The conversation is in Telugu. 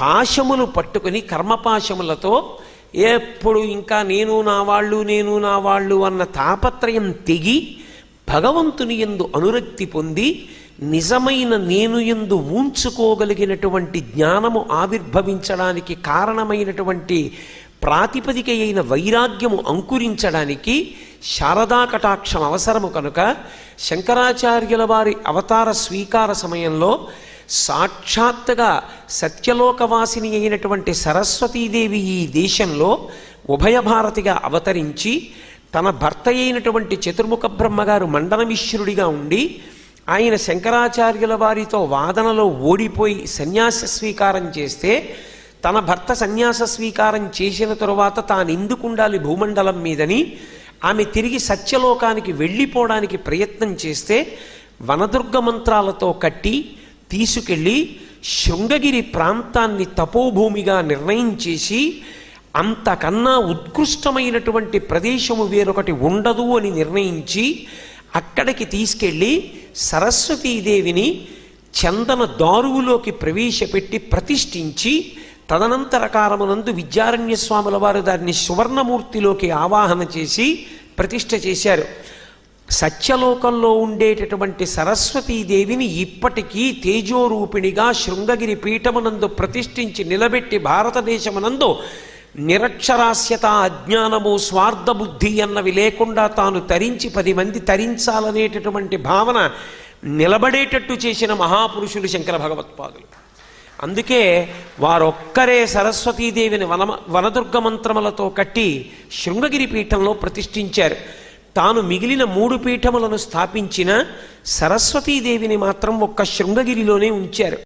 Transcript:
పాశములు పట్టుకుని కర్మపాశములతో ఎప్పుడు ఇంకా నేను నా వాళ్ళు నేను నా వాళ్ళు అన్న తాపత్రయం తెగి భగవంతుని ఎందు అనురక్తి పొంది నిజమైన నేను ఎందు ఊంచుకోగలిగినటువంటి జ్ఞానము ఆవిర్భవించడానికి కారణమైనటువంటి ప్రాతిపదిక అయిన వైరాగ్యము అంకురించడానికి శారదా కటాక్షం అవసరము కనుక శంకరాచార్యుల వారి అవతార స్వీకార సమయంలో సాక్షాత్తుగా సత్యలోకవాసిని అయినటువంటి సరస్వతీదేవి ఈ దేశంలో ఉభయ భారతిగా అవతరించి తన భర్త అయినటువంటి చతుర్ముఖ బ్రహ్మగారు మండనమిశ్రుడిగా ఉండి ఆయన శంకరాచార్యుల వారితో వాదనలో ఓడిపోయి సన్యాస స్వీకారం చేస్తే తన భర్త సన్యాస స్వీకారం చేసిన తరువాత తాను ఎందుకు ఉండాలి భూమండలం మీదని ఆమె తిరిగి సత్యలోకానికి వెళ్ళిపోవడానికి ప్రయత్నం చేస్తే వనదుర్గ మంత్రాలతో కట్టి తీసుకెళ్ళి శృంగగిరి ప్రాంతాన్ని తపోభూమిగా నిర్ణయం చేసి అంతకన్నా ఉత్కృష్టమైనటువంటి ప్రదేశము వేరొకటి ఉండదు అని నిర్ణయించి అక్కడికి తీసుకెళ్ళి సరస్వతీదేవిని చందన దారువులోకి ప్రవేశపెట్టి ప్రతిష్ఠించి తదనంతర కాలమునందు విద్యారణ్య స్వాముల వారు దాన్ని సువర్ణమూర్తిలోకి ఆవాహన చేసి ప్రతిష్ఠ చేశారు. సత్యలోకంలో ఉండేటటువంటి సరస్వతీదేవిని ఇప్పటికీ తేజోరూపిణిగా శృంగగిరి పీఠమునందు ప్రతిష్ఠించి నిలబెట్టి భారతదేశమునందు నిరక్షరాస్యత అజ్ఞానము స్వార్థ బుద్ధి అన్నవి లేకుండా తాను తరించి పది మంది తరించాలనేటటువంటి భావన నిలబడేటట్టు చేసిన మహాపురుషులు శంకర భగవత్పాదులు. అందుకే వారొక్కరే సరస్వతీదేవిని వన వనదుర్గ మంత్రములతో కట్టి శృంగగిరి పీఠంలో ప్రతిష్ఠించారు. తాను మిగిలిన మూడు పీఠములను స్థాపించిన సరస్వతీదేవిని మాత్రం ఒక్క శృంగగిరిలోనే ఉంచారు.